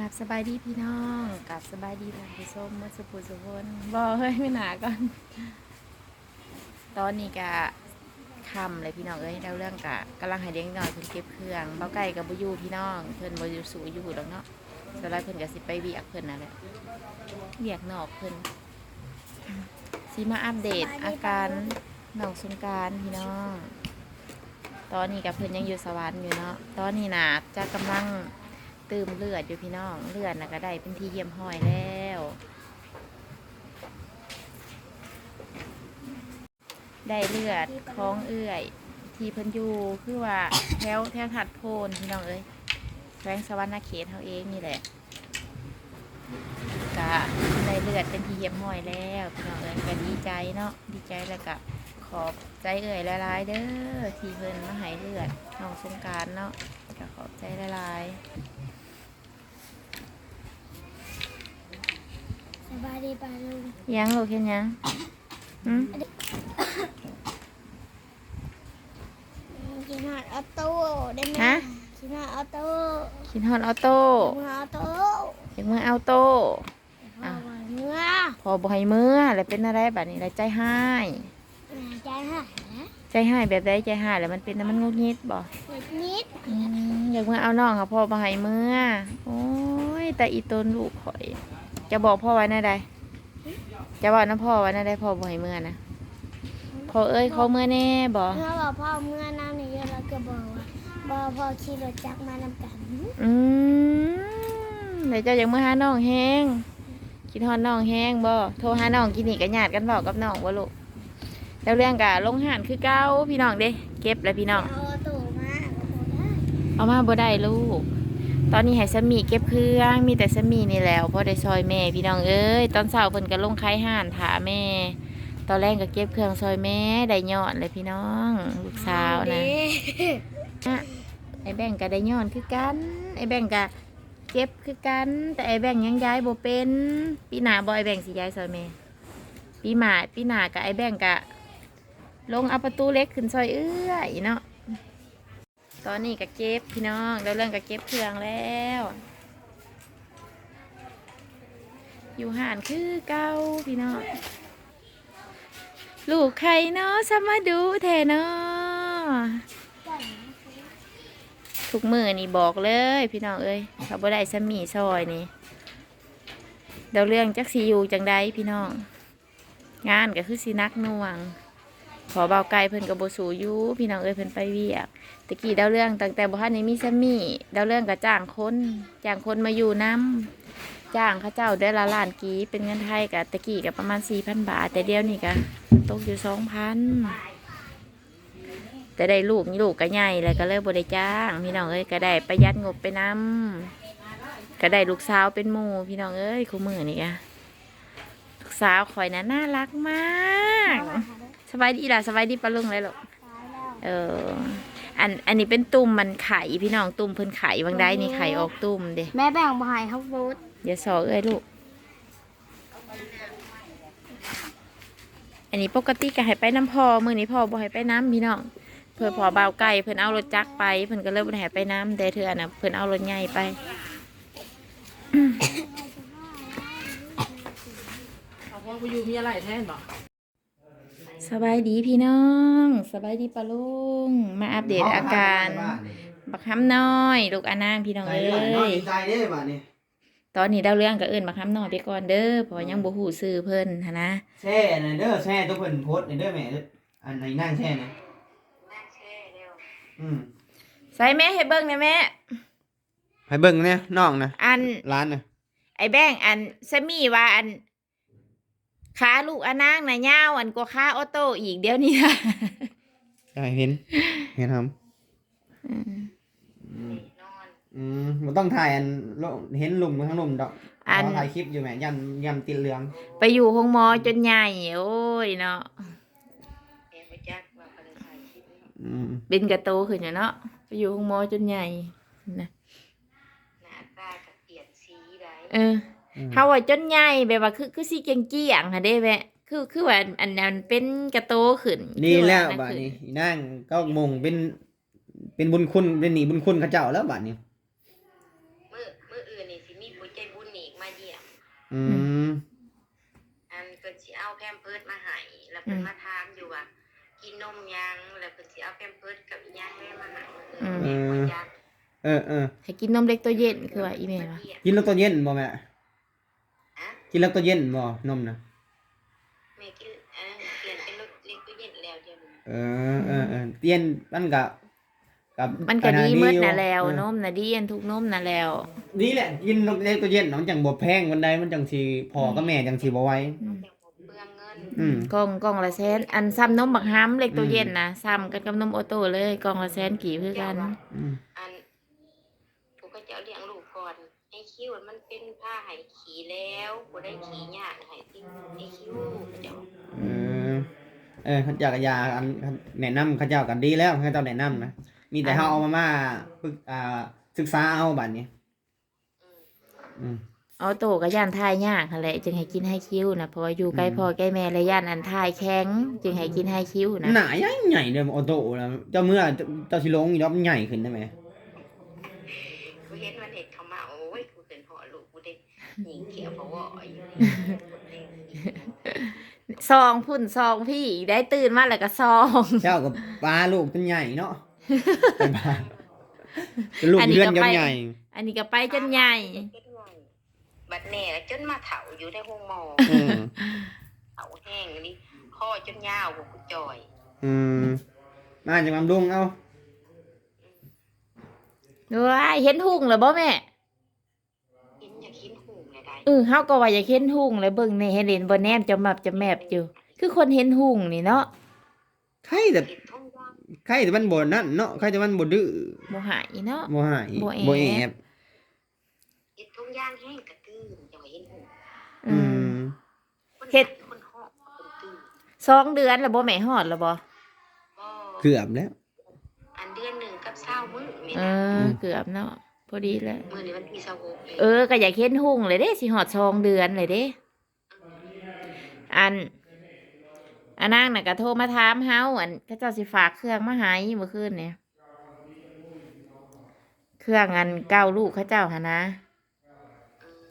กราบสบายดีพี่น้องกราบสบายดีท่านผู้ชมเมื่อสุภูสุพนบ่เฮ้ยไม่หนาก่อน ตอนนี้กะคำเลยพี่น้องเอ้ยเราเรื่องกะกำลังให้เลี้ยงหน่อยเพิ่นเก็บเครื่องเบ้าไก่กับบุยูพี่น้อง เพิ่นบ่อยู่สู่อยู่ดอกเนาะสไลด์เพิ่นก็สิไปเวียกเพิ่นนั่นแหละเวียกนอกเพิ่นสิมาอัปเดตอาการน้องสงการพี่น้อง ตอนนี้กับเพิ่นยังอยู่สวรรค์อยู่เนาะตอนนี้นะจะกำลัง ตืมเลือดอยู่พี่น้อง เลือดนะก็ได้เป็นที่เยี่ยมห้อยแล้ว ได้เลือดของเอื่อย ที่เพิ่นอยู่คือว่าแถวแถวถัดโพนพี่น้องเอ้ยแขวงสวรรณเขตเขาเองนี่แหละก็ได้เลือดเป็นที่เยี่ยมห้อยแล้วพี่น้องเอ้ยก็ดีใจเนาะดีใจแล้วก็ขอบใจเอ่ยหลายเด้อ ที่เพิ่นมาให้เลือดน้องสงกรารเนาะก็ขอบใจหลายๆ สบาย ดีป่ะลุงยังลูกเห็นยังหืมกินหอดออโต้ได้ไหมฮะกินหอดออโต้คิดฮอนออโต้กินหอดออโต้เด็กมือเอาโต้พอวันเมื่อพอบ่ให้มือแล้วเป็นอะไรแบบนี้แล้วใจหายใจหายนะใจหายแบบใดใจหายแล้วมันเป็นน้ำมันงุกงิดบ่เด็กนิดอืมอยากมือเอาน้องค่ะพ่อบ่ให้มือโอ้ยแต่อีตนลูกข่อย จะบอกพ่อไว้นะใดจะบอกน้ำพ่อไว้นะใดพ่อบ่ให้มือนะพ่อเอ้ยเขามือแน่บ่เมื่อบอกพ่อเมื่อน้ำในเยอะแล้วก็บอกว่าบอพอขี่รถจักรมานำกันอืมเดี๋ยวเจ้าอยากมือหาน้องแฮงคิดฮอนน้องแฮงบ่โทรหาน้องกินนี่กันญาติกันบอกกับน้องบ่ลูกแล้วเรื่องกะลงหันคือเก้าพี่น้องเด้ เก็บแล้วพี่น้องเอาออโต้มาก็บอกได้เอามาบ่ได้ลูก ตอนนี้ให้สามีเก็บเครื่องมีแต่สามีนี่แหล้วพอได้ซอยแม่พี่น้องเอ้ยตอนเช้าเพิ่นก็ลงไข่ห่านถาแม่ ตอนแรกก็เก็บเครื่องซอยแม่ได้ยอดเลยพี่น้องลูกสาวนะอะไอ้แบ่งก็ได้ยอดคือกัน ไอ้แบ่งก็เก็บคือกัน แต่ไอ้แบ่งยังย้ายบ่เป็นปีหน้าบ่ไอ้แบ่งสิย้ายซอยแม่ปีหมาปีหน้าก็ไอ้แบ่งก็ลงเอาประตูเล็กขึ้นซอยเอื้อยเนาะ ตอนนี้ก็เก็บพี่น้องแล้วเรื่องก็เก็บเครื่องแล้ว อยู่ห่านคือเก้าพี่น้อง ลูกใครเนาะสมาดูแทเนาะทุกมือนี่บอกเลยพี่น้องเอ้ยเขาบ่ได้สมีซอยนี่เดี๋ยวเรื่องจักสีอยู่จังใดพี่น้อง งานก็คือสินักน่วง ขอเบาไกลเพิ่นกับโบสูยูพี่น้องเอ้ยเพิ่นไปเวียกตะกี้ดาวเรื่องตั้งแต่บ่ทันได้มีสามีดาวเรื่องก็จ้างคนจ้างคนมาอยู่น้ำจ้างเขาเจ้าได้ละล้านกีเป็นเงินไทยกับตะกี้กับประมาณสี่พันบาท แต่เดียวนี้ก็ตกอยู่สองพันแต่ได้ลูกนี่ลูกก็ใหญ่เลยก็เลยบ่ได้จ้างพี่น้องเอ้ยก็ได้ประหยัดงบไปน้ำก็ได้ลูกสาวเป็นหมู่พี่น้องเอ้ยคู่มือนี่กะลูกสาวคอยนะน่ารักมาก สบายดีล่ะสบายดีปะลุงเลยลูกเอออันอันนี้เป็นตุ่มมันไข่พี่น้องตุ่มเพิ่นไข่บางได้นี่ไข่ออกตุ่มเด้แม่แบ่งมาให้เขาโบดอย่าสอเอ้ยลูก อันนี้ปกติก็ให้ไปน้ำพอมื้อนี้พ่อบ่ให้ไปน้ำพี่น้องเพื่อพอบ่าวไก่เพิ่นเอารถจักรไปเพิ่นก็เลยบ่ได้ให้ไปน้ำแต่เถื่อน่ะเพิ่นเอารถใหญ่ไปเอาพ่อไปอยู่มีอะไรแทนบ่ สบายดีพี่น้อง สบายดีปะลุง มาอัปเดตอาการ บักคำน้อย ลูกอานางพี่น้องใจเอ้น้อยยใจเด้บ้านี่ตอนนี้ดาวเรื่องก็เอิ้นบักคำน้อยไปก่อนเด้อเพราะว่ายังบ่ฮู้ชื่อเพิ่นหันนะแช่น่ะเด้อแช่ตัวเพิ่นโพสต์นี่เด้อแม่อันไหนนั่งแช่นะอืมใส่แม่ให้เบิ่งหน่อยแม่ให้เบิ่งเนี่ยน้องนะอันร้านน่ะไอ้แบงอันสามีว่าอัน ขาลูกอานางน่ะยาวอันกว่าขาออโต้อีกเดี๋ยวนี้นะได้เห็น เห็นครับอืมอืมบ่ต้องถ่ายอันโลเห็นหลุมทั้งหลุมดอกอันเราถ่ายคลิปอยู่แม่ยันยำติดเหลือง ไปอยู่ห้องหมอจนใหญ่โอ้ยเนาะอืมเป็นกระโตขึ้นอยู่เนาะไปอยู่ห้องหมอจนใหญ่นะเอออืม เฮาว่าจนใหญ่แบบว่าคือคือสิเกียงๆค่ะเด้แม่คือคือว่าอันนั้นเป็นกระโตขึ้นดีแล้วคือบ้าอันี้ขึ้อีนั่งก็มงเป็น เป็นบุญคุณเป็นหนีบุญคุณเขาเจ้าแล้วบ้านี้มือมืออื่นนี่สิมีแผอืมอันเพิ่นสิเอาแพมเพิร์ดมาให้แล้วเพิ่นมาถามอยู่ว่ากินนมยังแล้วเพิ่นสิเอาแพมเพิร์ดกับอีหยังให้มาให้เออแม่บ่อยากเออเออให้กินนมเล็กตัวเย็นคือว่าอีแม่ว่ากินแล้วตัวเย็นบ่แม่ฮะ กินแล้วตัวเย็นบ่นมนะแม่กินเออเปลี่ยนเป็นรถเล็กตู้เย็นแล้วเดี๋ยวนี้เออเออเออเตียนมันก็กับมันก็ดีอัเมิดอยู่น่ะแล้วเออนมน่ะดีอันทุกนมน่ะแล้วนี่แหละกินนมเล็กตัวเย็นเนาะมันจังบ่แพงวันใดมันจังสิพ่อกับแม่จังสิบ่ไหวอืมจังบ่เปลืองเงินอืม กล่องกล่องละแสนอันซ้ำนมบักฮัมเล็กตัวเย็นนะซ้ำกันกับนมโอโต้เลยกล่องละแสนกี่คือกัน อืมอันผู้ก็จะเอาเลี้ยงลูกก่อนไอ้ คิวมันเป็นผ้าไหขี่แล้วบ่ได้ขี่ยากให้ที่ไอ้คิวก็จะเออเออเขาเจ้าก็ยาอันแนะนำเขาเจ้ากันดีแล้วเขาเจ้าแนะนำนะมีแต่เฮาเอามามาฝึกอ่าศึกษาเอาบัดนี้ อืมอืมออโต้ก็ย่านทายยากหั่นแหละจึงให้กินให้คิ้วนะเพราะว่าอยู่ใกล้อืม พ่อใกล้แม่และย่านอันทายแข็ง จึงให้กินให้คิ้วนะหนาใหญ่ใหญ่เด้อออโต้นะเจ้าเมื่อเจ้าเจ้าสิลงอีกรอบมันใหญ่ขึ้นได้ไหม ซองพุ่นซองพี่ได้ตื่นมาแล้วก็ซองเจ้ากับปลาลูกเป็นใหญ่เนาะไปปลาลูกอันนี้เลื่อนก็ย้อไปนใหญ่ อันนี้ก็ไปจนใหญ่บัดแน่จนมาเถาอยู่ในห้องหมออืมเถาแห้งนี่ข้อจนยาวกว่ากูจอย อืมมาจากลำดุงเอาว้ายเห็นหุ่งแล้วบ่แม่ กินอย่าคิดหูเลยได้ เออเฮาก็ว่าอยากเห็นหุ่งแล้วเบิ่งในเห็นเห็นบ่แนมจะมับจะแมบอยู่ คือคนเห็นหุ่งนี่เนาะใครแต่กินท้องว่างใครแต่มันบ่นั่นเนาะใครแต่มันบ่ดื้อบ่หายเนาะบ่หายบ่แอบบ่แอบกินท้องย่างแห้งกระตื้นอย่าไปเห็นหูอือืมมคนเฮ็ดคนหอบคนตื้นสองเดือนแล้วบ่แม่ฮอดแล้วบ่ก็เกือบแล้ว อันเดือนหนึ่งกับเศร้ามื้อนี่เอนะอเกือบเนาะ พอดีแล้วมื้อนี้วันที่เศร้าหกเออก็อยากเห็นหุ่งเลยเด้สิฮอดสองเดือนเลยเด้ อันอันนางน่ะก็โทรมาถามเฮาอันเขาเจ้าสิฝากเครื่องมาให้เมื่อคืนเนี่ยเครื่องอันเก้าลูกเขาเจ้าหนนะ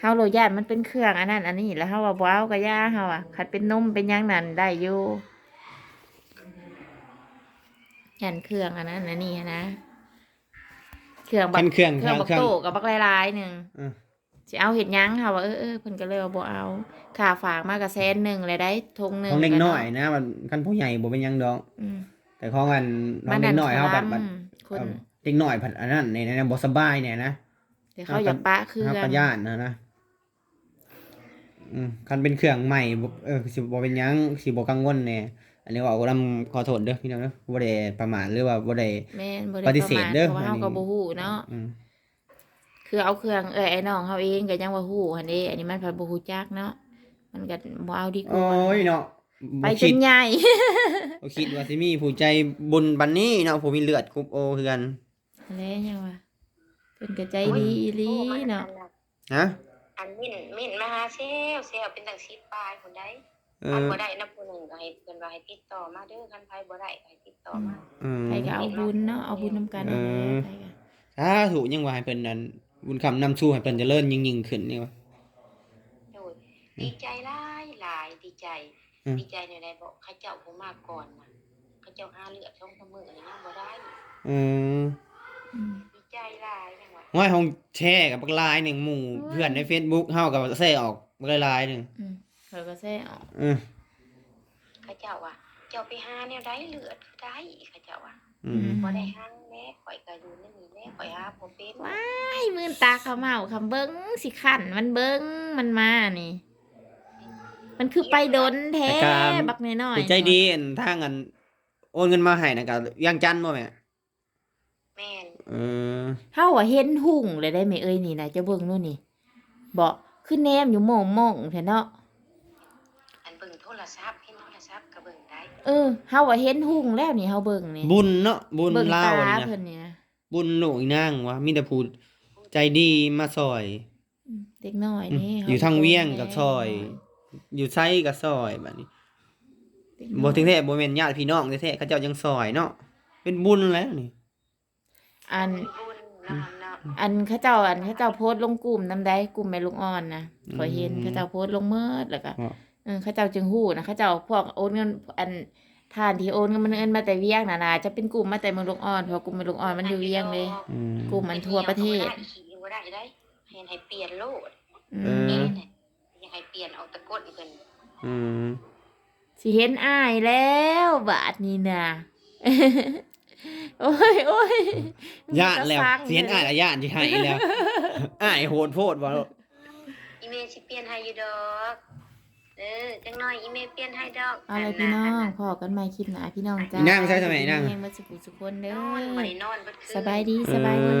เฮาโลย่านมันเป็นเครื่องอันนั้นอันนี้แล้วเฮาว่าว้าวก็ย่าเฮาอะคัดเป็นนมเป็นหยังนั่นได้อยู่ยันเครื่องอันนั้นอันนี้หั้นนะ เครื่องบัคักนเครื่องเครื่องบักเครื่องโตกับบักลายๆหนึ่งเออสิเอาเห็ดหยังค่ะว่าเออเออเพิ่นก็เลยว่าบ่เอาค่าฝากมากกับแสนหนึ่งเลยได้ทงหนึ่งของเด็กแล้วน้อยนะมันคันผู้ใหญ่บ่เป็นหยังดอก อืมแต่ของอันขอมังนเด็ดักนน้อยคเฮาบัดล้ำบัดคนเอ่อเด็กน้อยผัดอันนั้นในในบ่สบายเนี่ยนะเดี๋ยวเขาอยากปะเครื่อเฮางก็ย่านนะนะอืมคันเป็นเครื่องใหม่บ่เออสิบ่เป็นหยังสิบ่กังวลแน่ อันนี้ว่าเอาลำขอโทษเด้อพี่น้องเด้อบ่ได้ประมาทหรือว่าบ่ได้ แม่นบ่ปได้ฏิประเสธมาทเด้อเพราะว่าเฮาอันนี้ก็บ่ฮู้เนาะอืมคือเอาเครื่องเอ้ยไอ้น้องเฮาเองก็ยังว่าฮู้หั่นเด้อันนี้มันพันบ่ฮู้จักเนาะมันก็บ่เอาดีกโอ้ว่ายเนาะไปบ่จคิดนใหญ่ บ่คิดว่าสิมีผู้ใจบุญบัดนี้เนาะผู้มีเลือดคุบโอคือกันแล้วยังว่าเพิ่นก็ใจดีอีหลีเนาะ ฮะอันมิ่นมิ่นมาหาเซลเซลเป็นตังซีปลายคนใด เอคันอบ่ได้นับผู้หนึ่งก็ให้เพิ่นว่าให้ติดต่อมาเด้อคันไผบ่ได้ก็ให้ติดต่อมาอืมไปก็เอาบุญเนาะเอาบุญนํกันนั่นแหละเออไปก็สาธุยังว่าให้เพิ่นนั้นบุญคำนำสู่ให้เพิ่นเจริญยิ่งๆขึ้นนี่ว่า โดยดีใจหลายหลายดีใจ อืม ดีใจในใดบอกข้าเจ้าผู้มาก่อนนะข้าเจ้าหาเลือดช่องสมืออะไรยังบ่ได้ เอออืมดีใจหลายยังว่าห้อยห้องแชร์กับบักลายหนึ่งหมู่เพื่อนใน Facebook เฮากับแซ่ออกบักลายหนึ่งอืม เขาก็แซ่ออกเออข้าเจ้าว่าเจ้าไปหาแนวใดเลือดได้ข้าเจ้าว่าอืมบ่ได้หาแม่ข่อยก็อยู่ในนี้แม่ข่อยหาบ่เป็นว้ายมื่นตาเขาเมาคำเบิ้งสิขันมันเบิ้งมันมานี่ มันคือไปโดนแท้บักน้อยๆผู้ใจดีอันทางอันโอนเงินมาให้นะก็ยังจันทน์บ่แม่แม่นเออเฮาว่าเห็นหุ่งเลยได้ไหมเอ้ยนี่นะจะเบิ่งนู่นนี่บอกขึ้นแนมอยู่โมงโมงแท้เนาะอันเบิ่งโทร ศัพท์เห็นโทรศัพท์ก็เบิ่งได้เออเฮาว่าเห็นหุ่งแล้วนี่เฮาเบิ่งนี่บุญเนาะบุญเบิ่งเล่าตานี่เพิ่นนะนี่นะบุญลูกอีนางวะมีแต่ผู้ใจดีมาซอย อืมเด็กน้อยนี่อืมเฮาอยู่ทางเวียงกับโตซอย อยู่ไสก็ซอยบัดนี้เด็กน้อยบ่ถึงแท้บ่แม่นญาติพี่น้องแท้ๆเขาเจ้ายังซอยเนาะเป็นบุญแล้วนี่ อัน บุญเนาะเนาะอันเขาเจ้าอันเขาเจ้าโพสต์ลงกลุ่มนำได้กลุ่มแม่ลูกอ่อนนะขอยเห็นเขาเจ้าโพสต์ลงเมิดแล้วก็อ๋อ เออเขาเจ้าจึงฮู้นะเขาเจ้าพวกโอนเงินอันทานที่โอนเงินมันเอิ้นมาแต่เวียงน่ะนะจะเป็นกลุ่มมาแต่เมืองลูกอ่อนเพราะกลุ่มแม่ลูกอ่อนมันอยู่เวียงเลย อืมกลุ่มมันทั่วประเทศขี่บ่ได้ได้เห็นให้เปลี่ยนโลดอืเอมอนี่เนี่ยยังให้เปลี่ยนเอาตะกร้นเพิ่นอืมสิเห็นอ้ายแล้วบาดนี้น่ะโอ้ยโอ้ยย่านแล้วมีแต่ฟังเสียนอ่านย่านที่ให้แล้วอ้ายโหดโพดว่า อีเมลสิเปลี่ยนให้อยู่ดอก เออจังน้อยอีเมลเปลี่ยนให้ดอกเอาเลยพี่น้องพอกันใหม่คลิปหน้าพี่น้องจ้าอีนั่งใช่สมัยนั่งมีแฮงมาสุขสุขคนเด้นออนบ่ได้นอนเบิดคืนสบายดีสบายดี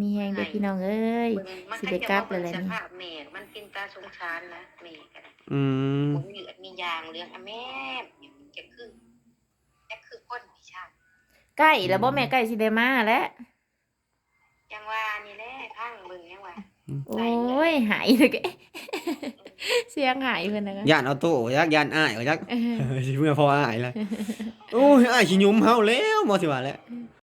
มีแฮงเด้อพี่น้องเอ้ย เบิ่งมันสิได้กลับเลยแหละสนี่ภาพแม่มันเป็นตาสงสารนะแม่ก็ได้อืม ผมเหลือดมียางเรื่องอะแม่จะคือจะคือคนพิชาติใกล้แล้วบ่แม่ใกล้สิได้มาแล้วจังว่านี่แหละข้างเบิ่งยังว่า โอ้ยหายเลยแก เสียงหายเพิ่นนะคะย่านเอาโต้ยักย่านอ้ายว่ายักเออสิเมื่อพออ้ายแล้วโอ้ยอ้ายสิยุมเฮาแล้วบ่สิว่าแล้วอื